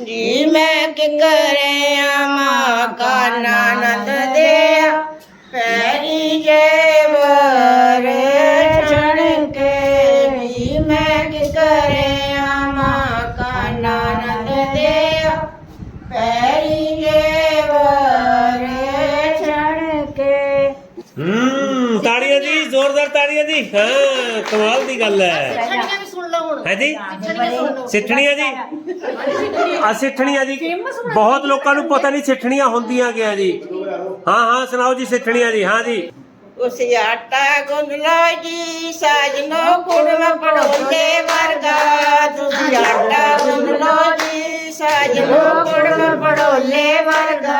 ਜੀ ਮੈਂ ਕਿ ਕਰੇ ਆਮਾ ਕਾ ਨਾਨਦ ਦੇ ਪੈਰੀ ਜੇਵਰ ਛਣ ਕੇ ਜੀ ਮੈਂ ਕਿ ਕਰਿਆ ਆਮਾ ਕਾਨਾ ਨੰਦ ਦੇ ਪੈਰੀ ਜੇਵਰ ਛਣ ਕੇ ਹੂੰ, ਤਾੜੀਆਂ ਜੀ, ਜ਼ੋਰਦਾਰ ਤਾੜੀਆਂ ਜੀ। ਹਾਂ, ਕਮਾਲ ਦੀ ਗੱਲ ਹੈ। ਲਓ ਹੈ ਜੀ? ਸਿੱਠਣੀਆਂ ਜੀ ਆ ਸਿੱਠਣੀਆਂ ਜੀ। ਬਹੁਤ ਲੋਕਾਂ ਨੂੰ ਪਤਾ ਨਹੀਂ ਸਿੱਠਣੀਆਂ ਹੁੰਦੀਆਂ ਗਿਆ ਜੀ। ਹਾਂ ਹਾਂ ਸੁਣਾਓ ਜੀ ਸਿੱਠਣੀਆਂ ਜੀ। ਹਾਂ ਜੀ। ਉਸ ਆਟਾ ਗੁੰਦ ਲੋ ਜੀ ਸਾਜਨੋ ਕੁੜਮ ਪੜੋਲੇ ਵਰਗਾ। ਤੁਸੀਂ ਆਟਾ ਗੁੰਦ ਲੋ ਜੀ ਸਾਜਨੋ ਕੁੜਮ ਪੜੋਲੇ ਵਰਗਾ।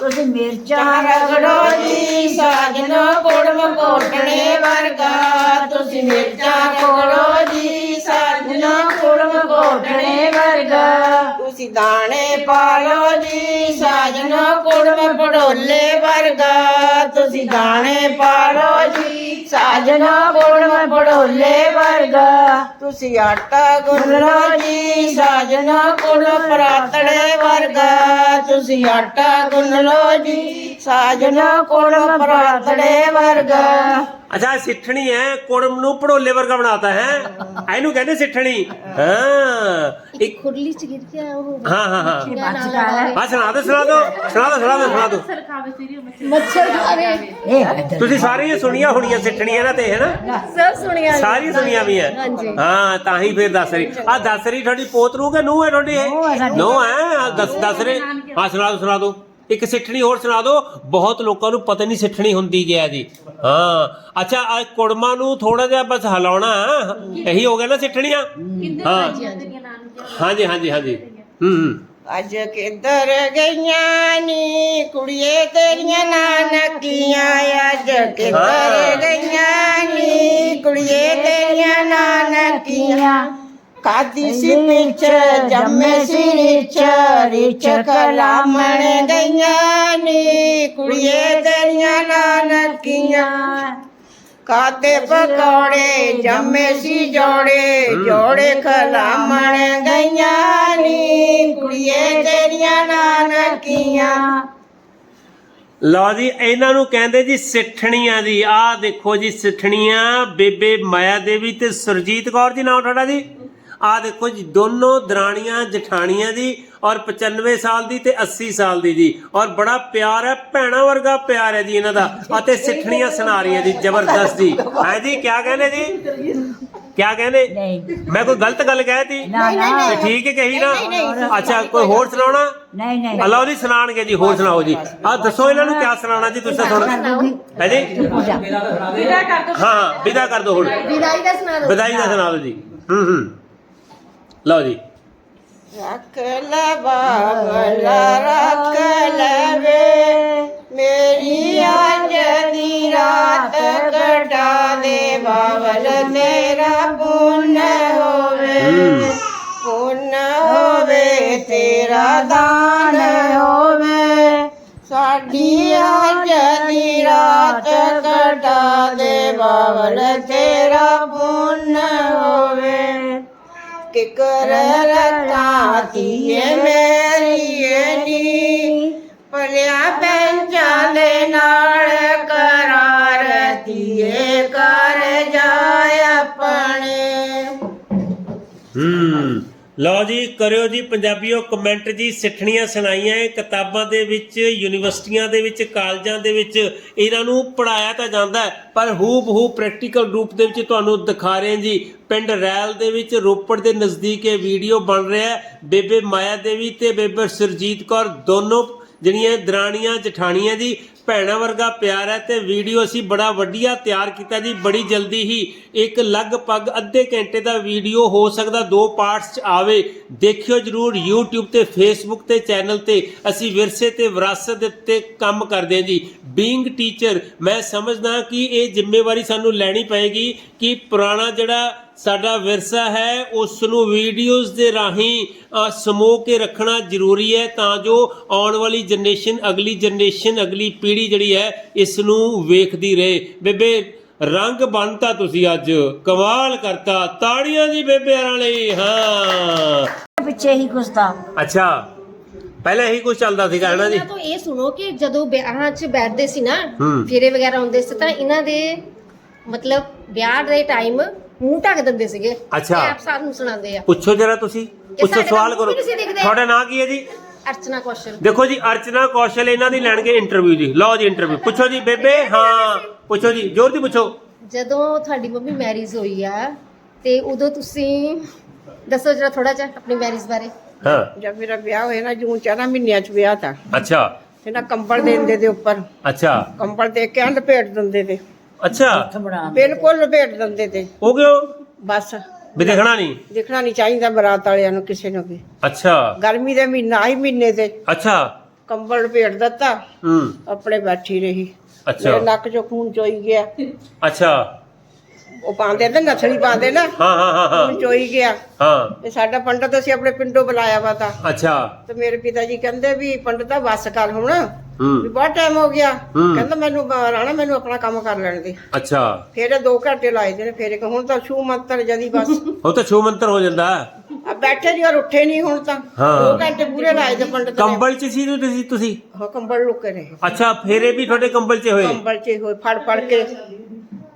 ਤੁਸੀਂ ਮਿਰਚਾਂ ਰਗੜੋ ਜੀ ਸਾਜਨੋ ਕੁੜਮ ਕੋਟਣੇ ਵਰਗਾ। ਤੁਸੀਂ ਮਿਰਚਾਂ ਰਗੜੋ ਜੀ ਸਾਜਨੋ ਕੁੜਮ ਕੋਟਣੇ ਵਰਗਾ। ਤੁਸੀਂ ਦਾਣੇ ਪਾ ਲਓ ਜੀ ਸਾਜਨੋ ਕੁੜਮ ਪੜੋਲੇ ਵਰਗਾ। ਤੁਸੀਂ ਦਾਣੇ ਪਾ ਲਓ ਜੀ ਸਾਜਨੋ ਕੁੜਮ ਪੜੋਲੇ ਵਰਗਾ। ਤੁਸੀਂ ਆਟਾ ਗੁੰਨ ਲਓ ਜੀ ਸਾਜਨੋ ਕੁੜਮ ਪਰਾਤੜੇ ਵਰਗਾ। ਤੁਸੀਂ ਆਟਾ ਗੁੰਨ ਲਓ ਜੀ ਸਾਜਨੋ ਕੁੜਮ ਪਰਾਤੜੇ ਵਰਗਾ। ਅੱਛਾ ਸਿੱਠਣੀ ਹੈ ਕੁੜਮ ਨੂੰ ਪੜੋਲੇ ਵਰਗਾ ਬਣਾਤਾ ਹੈ। ਇਹਨੂੰ ਕਹਿੰਦੇ ਸਿੱਠਣੀ। ਹਾਂ। ਇੱਕ ਖੁਰਲੀ ਚ ਗਿਰ ਗਿਆ ਉਹ। ਹਾਂ ਹਾਂ ਹਾਂ। ਹਾਂ? ਸੁਣਾ ਦੋ ਸੁਣਾ ਦੋ ਸੁਣਾ ਦੋ ਸੁਣਾ ਦੋ ਸੁਣਾ ਦੋ ਮੱਛਰ ਖਾ ਰਹੇ ਇਹ ਤੁਸੀਂ ਸਾਰੀਆਂ ਸੁਣੀਆਂ ਹੋਣੀਆਂ ਸਿੱਠਣੀਆਂ ਨਾ ਤੇ ਹੈ ਨਾ ਸਭ ਸੁਣਿਆ ਸਾਰੀ ਸੁਣੀਆਂ ਵੀ ਹੈ। ਹਾਂਜੀ। ਹਾਂ ਤਾਂ ਹੀ ਫਿਰ ਦੱਸ ਰਹੀ। ਆ ਦੱਸ ਰਹੀ ਤੁਹਾਡੀ ਪੋਤ ਨੂੰ ਕਿ ਨੂੰ ਹੈ ਤੁਹਾਡੀ ਨੂੰਹ ਹੈ ਇਹ ਸਾਡੀ। ਨੂੰ ਹੈ? ਆਹ ਦੱਸ ਦੱਸ ਰਹੇ। ਹਾਂ ਸੁਣਾ ਦੋ ਸੁਣਾ ਦੋ। ਇੱਕ ਸਿੱਠਣੀ ਹੋਰ ਸੁਣਾ ਦੋ। ਬਹੁਤ ਲੋਕਾਂ ਨੂੰ ਪਤਾ ਨਹੀਂ ਸਿੱਠਣੀ ਹੁੰਦੀ ਗਿਆ ਜੀ ਹਾਂ। ਅੱਛਾ ਆ ਕੁੜਮਾ ਨੂੰ ਥੋੜਾ ਜਿਹਾ ਬਸ ਹਿਲਾਉਣਾ ਇਹੀ ਹੋ ਗਿਆ ਨਾ ਸਿੱਠਣੀਆਂ? ਹਾਂ। ਹਾਂਜੀ ਹਾਂਜੀ ਹਾਂਜੀ। ਹੂੰ ਹੂੰ। ਅੱਜ ਕਿੱਧਰ ਗਈਆਂ ਨੀ ਕੁੜੀਏ ਤੇਰੀਆਂ ਨਾਨਕੀਆਂ ਅੱਜ ਕਿੱਧਰ ਗਈਆਂ ਨੀ ਕੁੜੀਏ ਤੇਰੀਆਂ ਨਾਨਕੀਆਂ। ਕਾਦੀ ਸੀ ਪਿੱਛ ਜੰਮੇ ਸੀ ਰਿਛ ਰਿਛ ਕਲਾਮਣ ਗਈਆਂ ਨੀ ਕੁੜੀਏ ਤੇਰੀਆਂ ਨਾਨਕੀਆਂ। ਕਾਤੇ ਪਕੌੜੇ ਜੰਮੇ ਸੀ ਜੋੜੇ। ਜੋੜੇ। ਖਲਾਮਣ ਗਈਆਂ ਨੀ ਕੁੜੀਏ ਤੇਰੀਆਂ ਨਾਨਕੀਆਂ। ਲਓ ਜੀ ਇਹਨਾਂ ਨੂੰ ਕਹਿੰਦੇ ਜੀ ਸਿੱਠਣੀਆਂ ਦੀ ਆਹ ਦੇਖੋ ਜੀ ਸਿੱਠਣੀਆਂ ਬੇਬੇ ਮਾਇਆ ਦੇਵੀ ਤੇ ਸੁਰਜੀਤ ਕੌਰ ਜੀ ਨਾਮ ਤੁਹਾਡਾ ਜੀ? ਆਹ ਦੇਖੋ ਜੀ ਦੋਨੋਂ ਦਰਾਣੀਆਂ ਜਠਾਣੀਆਂ ਜੀ। ਔਰ 95 ਸਾਲ ਦੀ ਤੇ 80 ਸਾਲ ਦੀ ਜੀ। ਔਰ ਬੜਾ ਪਿਆਰ ਹੈ ਭੈਣਾ ਵਰਗਾ ਪਿਆਰ ਹੈ ਜੀ ਇਹਨਾਂ ਦਾ। ਅਤੇ ਸਿੱਠਣੀਆਂ ਸੁਣਾ ਰਹੀਆਂ ਜੀ ਜ਼ਬਰਦਸਤ ਜੀ। ਹੈ ਜੀ ਕੀ ਕਹਿੰਦੇ ਜੀ? ਕੀ ਕਹਿੰਦੇ? ਨਹੀਂ। ਮੈਂ ਕੋਈ ਗਲਤ ਗੱਲ ਕਹਿਤੀ ਤੇ ਠੀਕ ਹੈ ਕਹੀ ਨਾ? ਅੱਛਾ ਕੋਈ ਹੋਰ ਸੁਣਾਉਣਾ? ਨਹੀਂ ਨਹੀਂ। ਅੱਲਾਹ ਜੀ ਸੁਣਾਣਗੇ ਜੀ ਹੋਰ ਸੁਣਾਓ ਜੀ। ਆ ਦੱਸੋ ਇਹਨਾਂ ਨੂੰ ਕਿਆ ਸੁਣਾਉਣਾ ਜੀ ਤੁਸੀਂ ਸੁਣ। ਹੈ ਜੀ? ਪੂਜਾ ਹਾਂ ਵਿਦਾ ਕਰ ਦਿਓ ਹੁਣ। ਵਿਦਾਈ ਦਾ ਸੁਣਾ ਦਿਓ। ਵਿਦਾਈ ਦਾ ਸੁਣਾ ਦਿਓ ਜੀ। ਹੂੰ ਹੂੰ। ਲਓ ਜੀ। ਰੱਖ ਲੈ ਬਾਬਲਾ ਰੱਖ ਲਵੇ ਮੇਰੀ ਅੱਜ ਦੀ ਰਾਤ ਕਟਾ ਦੇ ਬਾਬਲ ਤੇਰਾ ਪੁੰਨ ਹੋਵੇ। ਪੁੰਨ ਹੋਵੇ ਤੇਰਾ ਦਾਨ ਹੋਵੇ। ਸਾਡੀ ਅੱਜ ਦੀ ਰਾਤ ਕਟਾ ਦੇ ਬਾਬਲ ਤੇਰਾ ਪੁੰਨ ਹੋਵੇ। ਕਿਕਰ ਰਤਾ ਤੀਏ ਮੇਰੀਏ ਨੀ ਪਲਿਆ ਪੈਂਚਾਂ ਦੇ ਨਾਲ ਕਰਾਰ ਤੀਏ ਕਰ ਲਓ ਜੀ, ਕਰਿਓ ਜੀ ਪੰਜਾਬੀਓ ਕਮੈਂਟ ਜੀ, ਸਿੱਠਣੀਆਂ ਸੁਣਾਈਆਂ ਇਹ ਕਿਤਾਬਾਂ ਦੇ ਵਿੱਚ, ਯੂਨੀਵਰਸਿਟੀਆਂ ਦੇ ਵਿੱਚ, ਕਾਲਜਾਂ ਦੇ ਵਿੱਚ, ਇਹਨਾਂ ਨੂੰ ਪੜਾਇਆ ਤਾਂ ਜਾਂਦਾ ਪਰ ਹੂਬ ਹੂ ਪ੍ਰੈਕਟੀਕਲ ਰੂਪ ਦੇ ਵਿੱਚ ਤੁਹਾਨੂੰ ਦਿਖਾ ਰਹੇ ਜੀ। ਪਿੰਡ ਰੈਲ ਦੇ ਵਿੱਚ, ਰੋਪੜ ਦੇ ਨਜ਼ਦੀਕ ਇਹ ਵੀਡੀਓ ਬਣ ਰਿਹਾ ਬੇਬੇ ਮਾਇਆ ਦੇਵੀ ਤੇ ਬੇਬੇ ਸੁਰਜੀਤ ਕੌਰ ਦੋਨੋਂ ਜਿਹੜੀਆਂ ਦਰਾਣੀਆਂ, ਜਠਾਣੀਆਂ ਜੀ ਭੈਣਾਂ ਵਰਗਾ ਪਿਆਰ ਹੈ ਤੇ ਵੀਡੀਓ ਅਸੀਂ ਬੜਾ ਵਧੀਆ ਤਿਆਰ ਕੀਤਾ ਜੀ ਬੜੀ ਜਲਦੀ ਹੀ ਇੱਕ ਲਗਭਗ ਅੱਧੇ ਘੰਟੇ ਦਾ ਵੀਡੀਓ ਹੋ ਸਕਦਾ ਦੋ ਪਾਰਟਸ ਚ ਆਵੇ। ਦੇਖਿਓ ਜਰੂਰ YouTube ਤੇ Facebook ਤੇ ਚੈਨਲ ਤੇ ਅਸੀਂ ਵਿਰਸੇ ਤੇ ਵਿਰਾਸਤ ਦੇ ਉੱਤੇ ਕੰਮ ਕਰਦੇ ਹਾਂ ਜੀ। ਬੀਇੰਗ ਟੀਚਰ ਮੈਂ ਸਮਝਦਾ ਕਿ ਇਹ ਜ਼ਿੰਮੇਵਾਰੀ ਸਾਨੂੰ ਲੈਣੀ ਪਏਗੀ ਕਿ ਪੁਰਾਣਾ ਜਿਹੜਾ ਸਾਡਾ ਵਿਰਸਾ ਹੈ ਉਸ ਨੂੰ ਵੀਡੀਓਜ਼ ਦੇ ਰਾਹੀਂ ਅ, ਸਮੋ ਕੇ ਰੱਖਣਾ ਜ਼ਰੂਰੀ ਹੈ ਤਾਂ ਜੋ ਆਉਣ ਵਾਲੀ ਜਨਰੇਸ਼ਨ ਅਗਲੀ ਜਨਰੇਸ਼ਨ ਅਗਲੀ ਪੀੜ੍ਹੀ ਜਿਹੜੀ ਹੈ ਇਸ ਨੂੰ ਵੇਖਦੀ ਰਹੇ। ਬੇਬੇ ਰੰਗ ਬਣਤਾ ਤੁਸੀਂ ਅੱਜ। ਕਮਾਲ ਕਰਤਾ। ਤਾੜੀਆਂ ਜੀ ਬੇਬੇ ਹਰਾਂ ਲਈ। ਹਾਂ। ਪਿੱਛੇ ਹੀ ਕੁਛ ਤਾਂ। ਅੱਛਾ। ਪਹਿਲਾਂ ਇਹੀ ਕੁਝ ਚੱਲਦਾ ਸੀਗਾ ਹੈ ਨਾ ਜੀ? ਇਹਨਾਂ ਤੋਂ ਇਹ ਸੁਣੋ ਕਿ ਜਦੋਂ ਵਿਆਹਾਂ 'ਚ ਬੈਠਦੇ ਸੀ ਨਾ ਹੂੰ। ਫੇਰੇ ਵਗੈਰਾ ਹੁੰਦੇ ਸੀ ਤਾਂ ਇਹਨਾਂ ਦੇ ਮਤਲਬ ਵਿਆਹ ਦੇ ਟਾਈਮ ਮੂੰਹ ਢੱਕ ਦਿੰਦੇ ਸੀਗੇ। ਅੱਛਾ। ਇਹ ਆਪ ਸਾਨੂੰ ਸੁਣਾਉਂਦੇ ਆ। ਪੁੱਛੋ ਜਰਾ ਤੁਸੀਂ। ਪੁੱਛੋ ਸਾਡੇ ਸਵਾਲ ਕਰੋ। ਤੁਹਾਡਾ ਨਾਂ ਕੀ ਹੈ ਜੀ? ਅਰਚਨਾ ਕੌਸ਼ਲ। ਦੇਖੋ ਜੀ ਅਰਚਨਾ ਕੌਸ਼ਲ ਇਹਨਾਂ ਦੀ ਲੈਣਗੇ ਇੰਟਰਵਿਊ ਜੀ। ਲਓ ਜੀ ਇੰਟਰਵਿਊ ਪੁੱਛੋ ਜੀ ਬੇਬੇ ਹਾਂ ਪੁੱਛੋ ਜੀ ਜ਼ੋਰ ਦੀ ਪੁੱਛੋ। ਜਦੋਂ ਤੁਹਾਡੀ ਮੰਮੀ ਮੈਰਿਜ ਹੋਈ ਆ ਤੇ ਉਦੋਂ ਤੁਸੀਂ ਦੱਸੋ ਜਰਾ ਥੋੜਾ ਜਿਹਾ ਆਪਣੀ ਮੈਰਿਜ ਬਾਰੇ। ਹਾਂ। ਜਦ ਮੇਰਾ ਵਿਆਹ ਹੋਇਆ ਨਾ ਜੂਨ ਚਾਰਾਂ ਮਹੀਨਿਆਂ ਚ ਵਿਆਹ ਤਾਂ। ਅੱਛਾ। ਇਹਨਾਂ ਕੰਬਲ ਦੇ ਦਿੰਦੇ ਦੇ ਉੱਪਰ। ਅੱਛਾ। ਕੰਬਲ ਦੇ ਕੇ ਲਪੇਟ ਦਿੰਦੇ ਤੇ ਅੱਛਾ। ਬਿਲਕੁਲ ਲਪੇਟ ਦਿੰਦੇ ਤੇ ਉਹ? ਕਿਉਂ ਬਸ। ਵੀ ਦੇਖਣਾ ਨਹੀਂ? ਦੇਖਣਾ ਨਹੀਂ ਚਾਹੀਦਾ ਬਰਾਤ ਵਾਲਿਆਂ ਨੂੰ ਕਿਸੇ ਨੂੰ ਵੀ। ਅੱਛਾ। ਗਰਮੀ ਦੇ ਮਹੀਨਾ ਹੀ ਮਹੀਨੇ ਤੇ ਅੱਛਾ। ਕੰਬਲ ਲਪੇਟ ਦਿੱਤਾ। ਹੂੰ। ਆਪਣੇ ਬੈਠੀ ਰਹੀ। ਅੱਛਾ। ਮੇਰੇ ਨੱਕ ਚੋਂ ਖੂਨ ਚੋਈ ਗਿਆ। ਅੱਛਾ। ਉਹ ਪਾਉਂਦੇ ਤੇ ਨਥੜੀ ਪਾਉਂਦੇ ਨਾ। ਹਾਂ ਹਾਂ ਹਾਂ ਹਾਂ। ਖੂਨ ਚੋਈ ਗਿਆ। ਹਾਂ। ਤੇ ਸਾਡਾ ਪੰਡਤ ਅਸੀਂ ਆਪਣੇ ਪਿੰਡੋਂ ਬੁਲਾਇਆ ਵਾ ਤਾਂ। ਅੱਛਾ। ਤੇ ਮੇਰੇ ਪਿਤਾ ਜੀ ਕਹਿੰਦੇ ਵੀ ਪੰਡਤਾ ਬੱਸ ਕਰ ਹੁਣ। ਵੀ ਬਹੁਤ ਟਾਈਮ ਹੋ ਗਿਆ। ਕਹਿੰਦਾ ਮੈਨੂੰ ਬ- ਰਾਣਾ ਮੈਨੂੰ ਆਪਣਾ ਕੰਮ ਕਰ ਲੈਣ ਦੇ। ਅੱਛਾ। ਫਿਰ ਇਹ ਦੋ ਘੰਟੇ ਲਾਏ ਦੇ ਨੇ ਫਿਰ ਇੱਕ ਹੁਣ ਤਾਂ ਛੂ ਮੰਤਰ ਜਦੀ ਬਸ। ਉਹ ਤਾਂ ਛੂ ਮੰਤਰ ਹੋ ਜਾਂਦਾ। ਆ ਬੈਠੇ ਨਹੀਂ ਔਰ ਉੱਠੇ ਨਹੀਂ ਹੁਣ ਤਾਂ। ਹਾਂ। ਦੋ ਘੰਟੇ ਪੂਰੇ ਲਾਏ ਦੇ ਪੰਡਤ ਨੇ। ਕੰਬਲ ਚ ਸੀ ਤੁਸੀਂ ਤੁਸੀਂ? ਹਾਂ ਕੰਬਲ ਲੁਕੇ ਰਹੇ ਅੱਛਾ ਫੇਰੇ ਵੀ ਤੁਹਾਡੇ ਕੰਬਲ ਚ ਹੋਏ? ਕੰਬਲ 'ਚ ਹੋਏ ਫੜ ਫੜ ਕੇ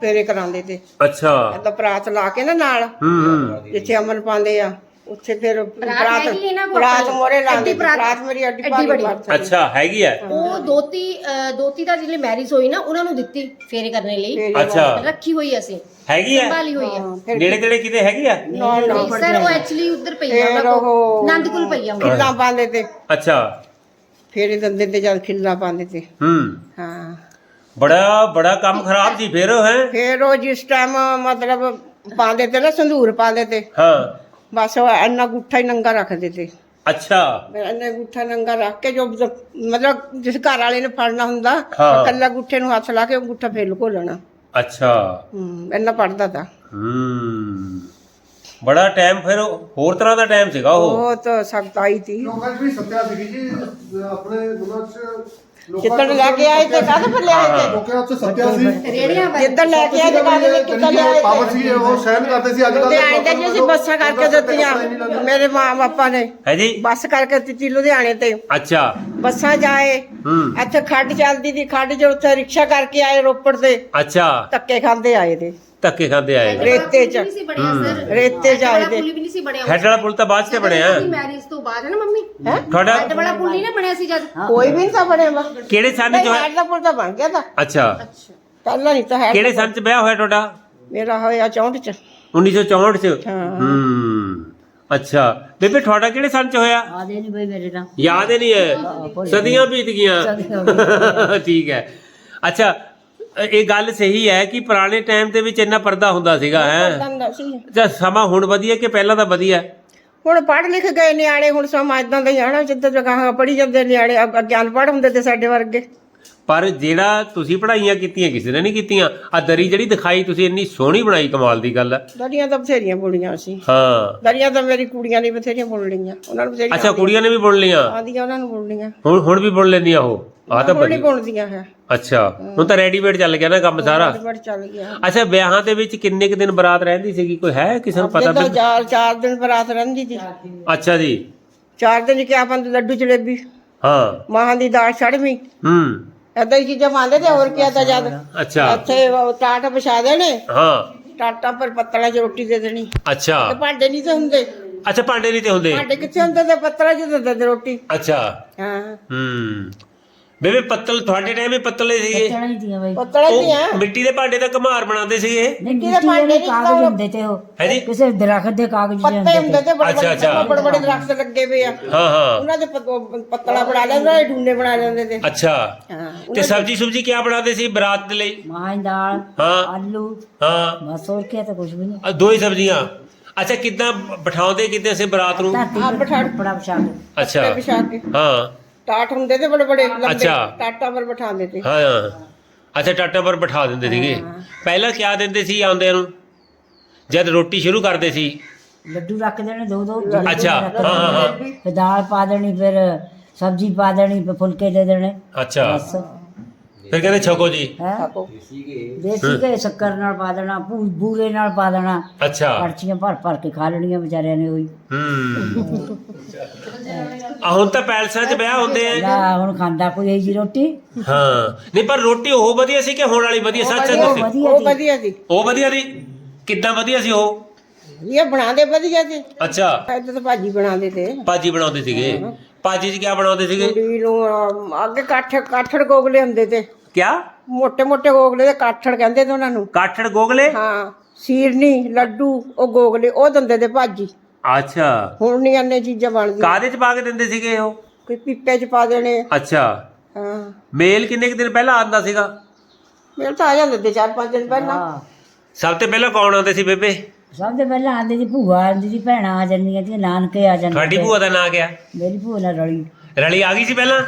ਫੇਰੇ ਕਰਾਉਂਦੇ ਤੇ। ਅੱਛਾ। ਏਦਾਂ ਪ੍ਰਾਤ ਲਾ ਕੇ ਨਾ ਨਾਲ। ਹੂੰ ਹੂੰ। ਜਿੱਥੇ ਅਮਨ ਪਾਉਂਦੇ ਆ। ਉੱਥੇ ਫਿਰ ਪ੍ਰਾਤ ਹੈਗੀ ਇਹਨਾਂ ਕੋਲ। ਪ੍ਰਾਤ ਮੋਰੇ ਲਾਉਂਦੇ ਐਡੀ ਪ੍ਰਾਤ ਮੇਰੀ ਅੱਡੀ ਐਡੀ ਭਾਰੀ ਬੜੀ। ਸੀ। ਅੱਛਾ ਹੈਗੀ ਹੈ? ਉਹ ਦੋਤੀ ਅਹ ਦੋਤੀ ਦਾ ਜਿਹੜੀ ਮੈਰਿਜ ਹੋਈ ਨਾ ਉਹਨਾਂ ਨੂੰ ਦਿੱਤੀ ਫੇਰੇ ਕਰਨੇ ਲਈ। ਫੇਰੇ ਅੱਛਾ। ਰੱਖੀ ਹੋਈ ਅਸੀਂ। ਹੈਗੀ ਹੈ? ਸੰਭਾਲੀ ਹੋਈ ਆ ਹਾਂ, ਫਿਰ ਨੇੜੇ ਤੇੜੇ ਕਿਤੇ ਹੈਗੀ ਆ ਨਾ ਸਰ ਉਹ ਐਕਚੁਅਲੀ ਉੱਧਰ ਪਈ ਆ ਫਿਰ ਉਹਨਾਂ ਕੋਲ। ਉਹ ਨੰਦਕੁਲ ਪਈ ਆ ਉਹ ਖਿੱਲਾਂ ਪਾਉਂਦੇ ਤੇ। ਅੱਛਾ। ਫੇਰੇ ਦਿੰਦੇ ਤੇ ਜਦ ਖਿੱਲਾਂ ਪਾਉਂਦੇ ਤੇ। ਹੂੰ। ਹਾਂ। ਬੜਾ ਬੜਾ ਕੰਮ ਖਰਾਬ ਸੀ ਫੇਰ ਹੈ? ਫਿਰ ਉਹ ਜਿਸ ਟਾਈਮ ਮਤਲਬ ਪਾਉਂਦੇ ਤੇ ਨਾ ਸੰਧੂਰ ਪਾਉਂਦੇ ਤੇ। ਹਾਂ। ਬਸ ਉਹ ਇੰਨਾ ਗੁੱਠਾ ਹੀ ਨੰਗਾ ਰੱਖਦੇ ਤੇ। ਅੱਛਾ। ਫਿਰ ਇੰਨਾ ਗੁੱਠਾ ਨੰਗਾ ਰੱਖ ਕੇ ਜੋ ਜ- ਮਤਲਬ ਜਿਸ ਘਰ ਵਾਲੇ ਨੇ ਫੜਨਾ ਹੁੰਦਾ ਹਾਂ। ਇਕੱਲਾ ਗੁੱਠੇ ਨੂੰ ਹੱਥ ਲਾ ਕੇ ਉਹ ਗੁੱਠਾ ਫੇਰ ਲੁਕੋ ਲੈਣਾ। ਅੱਛਾ। ਹੂੰ ਇੰਨਾ ਪੜਦਾ ਤਾ। ਹੂੰ। ਬੜਾ ਟਾਈਮ ਫਿਰ ਹੋਰ ਤਰ੍ਹਾਂ ਦਾ ਟਾਈਮ ਸੀਗਾ ਉਹ। ਬਹੁਤ ਸਖਤਾਈ ਸੀ ਲੋਕਾਂ 'ਚ ਵੀ ਸੱਤਿਆ ਸੀਗੀ ਜੀ ਆਪਣੇ ਗੁਨਾਹ 'ਚ ਜਿੱਦਣ ਲੈ ਕੇ ਆਏ ਤੇ ਕਾਹਦੇ ਪਰ ਲਿਆਏ ਤੇ ਲੋਕਾਂ 'ਚ ਸੱਤਿਆ ਸੀ। ਰੇੜੀਆਂ ਜਿੱਦਣ ਲੈ ਕੇ ਆਏ ਤੇ ਕਾਹਦੇ ਲਈ ਕਿੱਦਾਂ ਲਿਆਏ ਪਾਵਰ ਸੀ ਉਹ ਸਹਿਨ ਕਰਦੇ ਸੀ ਅੱਜ ਕੱਲ੍ਹ ਲੁਧਿਆਣੇ ਤੇ ਜੀ ਅਸੀਂ ਬੱਸਾਂ ਕਰਕੇ ਦਿੱਤੀਆਂ। ਮੇਰੇ ਮਾਂ ਬਾਪਾ ਨੇ ਹੈ ਜੀ? ਬੱਸ ਕਰਕੇ ਦਿੱਤੀ ਲੁਧਿਆਣੇ ਤੇ। ਅੱਛਾ। ਬੱਸਾਂ ਜਾਏ। ਹੂੰ। ਇੱਥੇ ਖੱਡ ਚੱਲਦੀ ਦੀ ਖੱਡ 'ਚ ਉੱਥੇ ਰਿਕਸ਼ਾ ਕਰਕੇ ਆਏ ਰੋਪੜ ਤੇ। ਅੱਛਾ। ਧੱਕੇ ਖਾਂਦੇ ਆਏ ਤੇ। ਧੱਕੇ ਖਾਂਦੇ ਆਏ। ਰੇਤੇ 'ਚ। ਸੀ ਬਣਿਆ ਸਰ ਰੇਤੇ 'ਚ ਆਏ ਤੇ ਪੁਲ ਵੀ ਨਹੀਂ ਸੀ ਬਣਿਆ ਹੈਡ ਵਾਲਾ ਪੁਲ ਤਾਂ ਬਾਅਦ ਚ ਬਣਿਆ। ਮੈਰਿਜ ਤੋਂ ਬਾਅਦ ਹੈ ਨਾ ਮੰਮੀ? ਹੈ? ਤੁਹਾਡਾ ਹੈਡ ਵਾਲਾ ਪੁਲ ਨਹੀਂ ਨਾ ਬਣਿਆ ਸੀ ਜਦ? ਕੋਈ ਵੀ ਨਹੀਂ ਤਾਂ ਬਣਿਆ ਵਾ। ਕਿਹੜੇ ਸੰਨ ਚ ਹੈਡ ਦਾ ਪੁੱਲ ਤਾਂ ਬਣ ਗਿਆ ਤਾਂ। ਅੱਛਾ। ਪਹਿਲਾਂ ਨਹੀਂ ਤਾਂ ਹੈ ਕਿਹੜੇ ਸੰਨ ਚ ਵਿਆਹ ਹੋਇਆ ਤੁਹਾਡਾ? ਮੇਰਾ ਹੋਇਆ 64 ਚ। 1964 ਚ? ਹਾਂ। ਹੂੰ। ਅੱਛਾ। ਬੇਬੇ ਤੁਹਾਡਾ ਕਿਹੜੇ ਸੰਨ ਚ ਹੋਇਆ? ਆਦੇ ਨਹੀਂ ਬਈ ਮੇਰੇ ਨਾਲ। ਯਾਦ ਹੀ ਨਹੀਂ ਹੈ। ਸਦੀਆਂ ਬੀਤ ਗਈਆਂ। ਠੀਕ ਹੈ। ਅੱਛਾ ਇਹ ਗੱਲ ਸਹੀ ਹੈ ਕਿ ਪੁਰਾਣੇ ਟਾਈਮ ਦੇ ਵਿੱਚ ਇੰਨਾ ਪਰਦਾ ਹੁੰਦਾ ਸੀਗਾ ਹੈ? ਦੰਦਾ ਸੀ। ਜਾਂ ਸਮਾਂ ਹੁਣ ਵਧੀਆ ਕਿ ਪਹਿਲਾਂ ਤਾਂ ਵਧੀਆ? ਹੁਣ ਪੜ੍ਹ ਲਿਖ ਗਏ ਨਿਆਣੇ ਹੁਣ ਸਮਾਂ ਇਦਾਂ ਦਾ ਆਣਾ ਜਿੱਦਾਂ ਜਗ੍ਹਾ ਪੜ੍ਹੀ ਜਾਂਦੇ ਨਿਆਣੇ ਅ- ਗਿਆਨ ਪੜ੍ਹ ਹੁੰਦੇ ਤੇ ਸਾਡੇ ਵਰਗੇ। ਪਰ ਜਿਹੜਾ ਤੁਸੀਂ ਪੜ੍ਹਾਈਆਂ ਕੀਤੀਆਂ ਕਿਸੇ ਨੇ ਨਹੀਂ ਕੀਤੀਆਂ ਆ ਦਰੀ ਜਿਹੜੀ ਦਿਖਾਈ ਤੁਸੀਂ ਇੰਨੀ ਸੋਹਣੀ ਬਣਾਈ ਕਮਾਲ ਦੀ ਗੱਲ। ਹੈ ਦਰੀਆਂ ਤਾਂ ਬਥੇਰੀਆਂ ਬੁਣੀਆਂ ਸੀ। ਹਾਂ। ਦਰੀਆਂ ਤਾਂ ਮੇਰੀ ਕੁੜੀਆਂ ਨੇ ਬਥੇਰੀਆਂ ਬੁਣ ਲਈਆਂ ਉਹਨਾਂ ਨੂੰ ਬਥੇਰੀਆਂ ਅੱਛਾ ਕੁੜੀਆਂ ਨੇ ਵੀ ਬੁਣ ਲਈਆਂ? ਆਂਦੀਆਂ ਉਹਨਾਂ ਨੂੰ ਬੁਣ ਲਈਆਂ। ਹੁਣ ਹੁਣ ਵੀ ਬੁਣ ਲੈਂਦੀਆਂ ਉਹ? ਆ ਤਾਂ ਹੁਣ ਨਹੀਂ ਬੜੀ ਬੁਣਦੀਆਂ ਹੈ। ਅੱਛਾ ਹੁਣ ਤਾਂ ਰੈਡੀਮੇਡ ਚੱਲ ਗਿਆ ਨਾ ਕੰਮ ਸਾਰਾ? ਬੜ ਚੱਲ ਗਿਆ। ਅੱਛਾ ਵਿਆਹਾਂ ਦੇ ਵਿੱਚ ਕਿੰਨੇ ਕੁ ਦਿਨ ਬਰਾਤ ਰਹਿੰਦੀ ਸੀਗੀ? ਕੋਈ ਹੈ ਕਿਸੇ ਨੂੰ ਪਤਾ ਜਿੱਦਾਂ ਵੀ ਚਾਰ ਚਾਰ ਦਿਨ ਬਰਾਤ ਰਹਿੰਦੀ ਸੀ। ਅੱਛਾ ਜੀ। ਚਾਰ ਦਿਨ ਕਿਆ ਬੰਦ ਲੱਡੂ ਜਲੇਬੀ। ਹਾਂ। ਮਾਹਾਂ ਦੀ ਦਾਲ ਛੜਵੀਂ ਹੂੰ। ਏਦਾਂ ਹੀ ਚੀਜ਼ਾਂ ਪਾਉਂਦੇ ਤੇ ਹੋਰ ਕਿਆ ਤਾਂ ਜਦ ਅੱਛਾ। ਇੱਥੇ ਉਹ ਟਾਟ ਵਿਛਾ ਦੇਣੇ। ਹਾਂ। ਟਾਟਾ ਪਰ ਪੱਤਲਾਂ 'ਚ ਰੋਟੀ ਦੇ ਦੇਣੀ। ਅੱਛਾ। ਤੇ ਭਾਂਡੇ ਨਹੀਂ ਤੇ ਹੁੰਦੇ। ਅੱਛਾ ਭਾਂਡੇ ਨਹੀਂ ਤੇ ਹੁੰਦੇ। ਭਾਂਡੇ ਕਿੱਥੇ ਹੁੰਦੇ? ਤੇ ਪੱਤਲਾਂ 'ਚ ਦਿੰਦੇ ਤੇ ਰੋਟੀ। ਅੱਛਾ। ਹਾਂ। ਹੂੰ। ਬੇਬੇ ਪੱਤਲ ਤੁਹਾਡੇ ਟਾਈਮ ਵੀ ਪੱਤਲੇ ਸੀਗੇ। ਚੜਾ ਨਹੀਂ ਦੀਆਂ ਬਈ। ਪੱਤਲਾਂ ਹੀ ਆ ਉਹ ਮਿੱਟੀ ਦੇ ਭਾਂਡੇ ਦਾ ਘਮਾਰ ਬਣਾਉਂਦੇ ਸੀਗੇ ਮਿੱਟੀ ਦੇ ਭਾਂਡੇ ਦੇ ਨਹੀਂ ਕਾਗਜ਼ ਹੁੰਦੇ ਤੇ ਉਹ। ਹੈ ਜੀ? ਕਿਸੇ ਦਰਖਤ ਦੇ ਕਾਗਜ਼ ਜਿਹੇ ਪੱਤੇ ਹੁੰਦੇ ਤੇ ਬੜੇ ਅੱਛਾ, ਅੱਛਾ। ਬੜੇ ਬੜੇ ਦਰਖਤ ਲੱਗੇ ਪਏ ਆ। ਹਾਂ ਹਾਂ। ਉਹਨਾਂ ਦੇ ਪੱਤ- ਪੱਤਲਾ ਬਣਾ ਲੈਂਦੇ ਨੇ ਡੂਨੇ ਬਣਾ ਲੈਂਦੇ ਤੇ। ਅੱਛਾ। ਹਾਂ ਤੇ ਸਬਜੀ ਸੁਬਜੀ ਕੀ ਬਣਾਉਂਦੇ ਸੀ ਬਰਾਤ ਦੇ ਲਈ? ਮਾਂ ਦੀ ਦਾਲ ਹਾਂ। ਆਲੂ ਹਾਂ। ਬਸ ਹੋਰ ਕੀ ਤਾਂ ਕੁਝ ਵੀ ਨਹੀਂ। ਆਹ ਦੋ ਹੀ ਸਬਜ਼ੀਆਂ। ਅੱਛਾ ਕਿੱਦਾਂ ਬਿਠਾਉਂਦੇ ਕਿੱਦਾਂ ਸੀ ਬਰਾਤ ਨੂੰ? ਧਰਤੀ ਤੇ ਬਿਠਾ- ਕੱਪੜਾ ਵਿਛਾ ਕੇ ਅੱਛਾ। ਤੇ ਵਿਛਾ ਕੇ। ਹਾਂ। ਟਾਟ ਹੁੰਦੇ ਤੇ ਬੜੇ ਬੜੇ ਲੰਬੇ ਅੱਛਾ। ਟਾਟਾ ਪਰ ਬਿਠਾਉਂਦੇ ਤੇ। ਹਾਂ। ਹਾਂ। ਅੱਛਾ ਟਾਟਾ ਪਰ ਬਿਠਾ ਦਿੰਦੇ ਸੀਗੇ। ਪਹਿਲਾਂ ਕਿਆ ਦਿੰਦੇ ਸੀ ਆਉਂਦਿਆਂ ਨੂੰ? ਜਦ ਰੋਟੀ ਸ਼ੁਰੂ ਕਰਦੇ ਸੀ। ਲੱਡੂ ਰੱਖ ਦੇਣੇ ਦੋ ਦੋ ਜਲੇਬੀ ਅੱਛਾ, ਰੱਖ ਹਾਂ, ਹਾਂ, ਹਾਂ। ਦੇਣੀ, ਫਿਰ ਦਾਲ ਪਾ ਦੇਣੀ ਫਿਰ ਸਬਜ਼ੀ ਪਾ ਦੇਣੀ ਫਿਰ ਫੁਲਕੇ ਦੇ ਦੇਣੇ। ਅੱਛਾ। ਬਸ। ਫਿਰ ਕਹਿੰਦੇ ਛਕੋ ਜੀ। ਹੈ? ਦੇਸੀ ਘੇ ਸ਼ੱਕਰ ਨਾਲ ਪਾ ਦੇਣਾ ਭੂ- ਬੂਰੇ ਨਾਲ ਪਾ ਦੇਣਾ। ਅੱਛਾ। ਪਰਚੀਆਂ ਭਰ ਭਰ ਕੇ ਖਾ ਲੈਣੀਆਂ ਵਿਚਾਰਿਆਂ ਨੇ ਉਹੀ। ਹੂੰ। ਆ ਹੁਣ ਤਾਂ ਪੈਲਸਾਂ 'ਚ ਵਿਆਹ ਹੁੰਦੇ ਆ। ਨਾ ਹੁਣ ਖਾਂਦਾ ਕੋਈ ਇਹ ਜੀ ਰੋਟੀ? ਹਾਂ। ਨਹੀਂ ਪਰ ਰੋਟੀ ਉਹ ਵਧੀਆ ਸੀ ਕਿ ਹੁਣ ਵਾਲੀ ਵਧੀਆ? ਸੱਚ ਸੱਚ ਉਹ ਦੱਸੀ। ਵਧੀਆ ਉਹ ਜੀ। ਵਧੀਆ ਸੀ ਉਹ ਵਧੀਆ ਸੀ ਕਿੱਦਾਂ ਵਧੀਆ ਸੀ ਉਹ? ਇਹ ਬਣਾਉਂਦੇ ਵਧੀਆ ਸੀ ਅੱਛਾ। ਇੱਥੇ ਤਾਂ ਭਾਜੀ ਬਣਾਉਂਦੇ ਤੇ। ਭਾਜੀ ਬਣਾਉਂਦੇ ਸੀਗੇ। ਭਾਜੀ 'ਚ ਕੀ ਬਣਾਉਂਦੇ ਸੀਗੇ? ਕੁੜੀ ਨੂੰ ਅਮ, ਅੱਗੇ ਕਾਠ ਕਾਠੜ ਗੋਗਲੇ ਹੁੰਦੇ ਤੇ। ਕਿਆ? ਮੋٹے ਮੋٹے ਗੋਗਲੇ ਦੇ ਕਾਠੜ ਕਹਿੰਦੇ ਤੇ ਉਹਨਾਂ ਨੂੰ। ਕਾਠੜ ਗੋਗਲੇ? ਹਾਂ ਸੀਰਨੀ ਲੱਡੂ ਉਹ ਗੋਗਲੇ ਉਹ ਦੰਦੇ ਦੇ ਭਾਜੀ। ਅੱਛਾ। ਹੁਣ ਨਹੀਂ ਅੰਨੇ ਚੀਜ਼ਾਂ ਬਣਦੀਆਂ। ਕਾਦੇ ਚ ਪਾ ਕੇ ਦਿੰਦੇ ਸੀਗੇ ਉਹ? ਕੋਈ ਪੀਪੇ ਚ ਪਾ ਦੇਣੇ। ਅੱਛਾ। ਹਾਂ। ਮੇਲ ਕਿੰਨੇ ਕੁ ਦਿਨ ਪਹਿਲਾਂ ਆਂਦਾ ਸੀਗਾ? ਮੇਲ ਤਾਂ ਆ ਜਾਂਦੇ ਤੇ ਚਾਰ ਪੰਜ ਦਿਨ ਪਹਿਲਾਂ। ਸਭ ਤੋਂ ਪਹਿਲਾਂ ਕੌਣ ਆਉਂਦੇ ਸੀ ਬੇਬੇ? ਸਭ ਤੋਂ ਪਹਿਲਾਂ ਆਂਦੇ ਸੀ ਭੂਆ ਆਂਦੀ ਸੀ ਭੈਣਾਂ ਆ ਜਾਂਦੀਆਂ ਸੀ ਨਾਨਕੇ ਆ ਜਾਂਦੇ ਤੁਹਾਡੀ ਭੂਆ ਦਾ ਨਾਂ ਕਿਆ? ਮੇਰੀ ਭੂਆ ਨਾਲ ਰਲੀ। ਰਲੀ ਆ ਗਈ ਸੀ ਪਹਿਲਾਂ?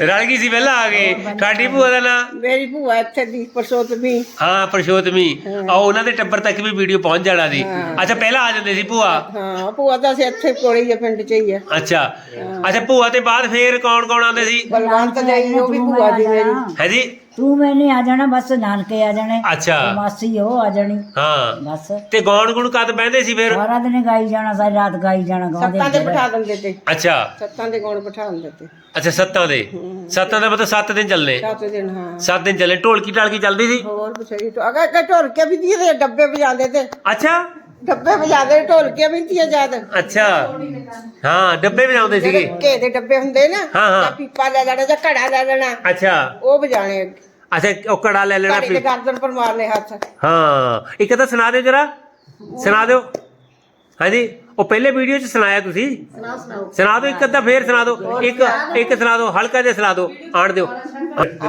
ਰਲ ਗਈ ਸੀ ਪਹਿਲਾਂ ਆ ਗਏ ਤੁਹਾਡੀ ਭੂਆ ਦਾ ਨਾਂ? ਮੇਰੀ ਭੂਆ ਇੱਥੇ ਦੀ ਪਰਸੋਤਮੀ। ਹਾਂ ਪਰਸ਼ੋਤਮੀ। ਆ ਉਹਨਾਂ ਦੇ ਟੱਬਰ ਤੱਕ ਵੀ ਵੀਡੀਓ ਪਹੁੰਚ ਜਾਣਾ ਸੀ। ਅੱਛਾ ਪਹਿਲਾਂ ਆ ਜਾਂਦੇ ਸੀ ਭੂਆ? ਹਾਂ ਭੂਆ ਤਾਂ ਅਸੀਂ ਇੱਥੇ ਕੋਲੇ ਹੀ ਆ ਪਿੰਡ ਚ ਹੀ ਆ। ਅੱਛਾ। ਅੱਛਾ ਭੂਆ ਤੇ ਬਾਅਦ ਫੇਰ ਕੌਣ ਕੌਣ ਆਉਂਦੇ ਸੀ? ਬਲਵੰਤ ਦੇਈ ਉਹ ਵੀ ਭੂਆ ਦੀ ਮੇਰੀ। ਹੈ ਜੀ? ਤੂੰ ਮੈਨੇ ਆ ਜਾਣਾ ਬਸ ਨਾਨਕੇ ਆ ਜਾਣੇ। ਅੱਛਾ। ਮਾਸੀ ਉਹ ਆ ਜਾਣੀ। ਹਾਂ। ਬਸ। ਤੇ ਗੌਣ ਗੁਣ ਕਦ ਬਹਿੰਦੇ ਸੀ ਫਿਰ? ਸਾਰਾ ਦਿਨ ਗਾਈ ਜਾਣਾ ਸਾਰੀ ਰਾਤ ਗਾਈ ਜਾਣਾ ਗਾਉਂਦੇ ਸੱਤਾਂ ਦੇ ਬਿਠਾ ਦਿੰਦੇ ਤੇ। ਅੱਛਾ। ਸੱਤਾਂ ਦੇ ਗੌਣ ਬਿਠਾ ਦਿੰਦੇ ਤੇ। ਅੱਛਾ ਸੱਤਾਂ ਦੇ? ਸੱਤਾਂ ਦਾ ਮਤਲਬ 7 ਦਿਨ ਚੱਲਨੇ ਸੱਤ ਦਿਨ ਹਾਂ। 7 ਦਿਨ ਚੱਲੇ ਢੋਲਕੀ ਢਾਲਕੀ ਚੱਲਦੀ ਸੀ? ਹੋਰ ਬਥੇਰੀ ਤੋਂ ਅਗਰ ਕਿ ਢੋਲਕੇ ਵੀ ਦੀਏ ਡੱਬੇ ਵਜਾਉਂਦੇ ਤੇ। ਅੱਛਾ। ਡੱਬੇ ਵਜਾਉਂਦੇ ਢੋਲਕੇ ਵੀ ਦੀਏ ਜਦ। ਅੱਛਾ। ਹਾਂ ਡੱਬੇ ਵਜਾਉਂਦੇ ਸੀਗੇ। ਘੇ ਦੇ ਡੱਬੇ ਹੁੰਦੇ ਨਾ ਹਾਂ, ਹਾਂ। ਜਾਂ ਪੀਪਾ ਲੈ ਲੈਣਾ ਜਾਂ ਘੜਾ ਲੈ ਲੈਣਾ ਅੱਛਾ। ਉਹ ਵਜਾਣੇ ਅੱਛਾ ਉਹ ਕੜਾ ਲੈ ਲੈਣਾ ਘੜੀ ਫਿਰ। ਗਰਦਨ ਪਰ ਮਾਰਨੇ ਹੱਥ। ਹਾਂ ਇੱਕ ਤਾਂ ਸੁਣਾ ਦਿਓ ਜਰਾ। ਸੁਣਾ ਦਿਓ। ਹਾਂਜੀ ਉਹ ਪਹਿਲੇ ਵੀਡੀਓ 'ਚ ਸੁਣਾਇਆ ਤੁਸੀਂ? ਸੁਣਾ ਦਿਓ ਇੱਕ ਅੱਧਾ ਫੇਰ ਸੁਣਾ ਦਿਓ। ਇੱਕ ਇੱਕ ਸੁਣਾ ਦਿਓ ਹਲਕਾ ਜਿਹਾ ਸੁਣਾ ਦਿਓ ਆਣ ਦਿਓ।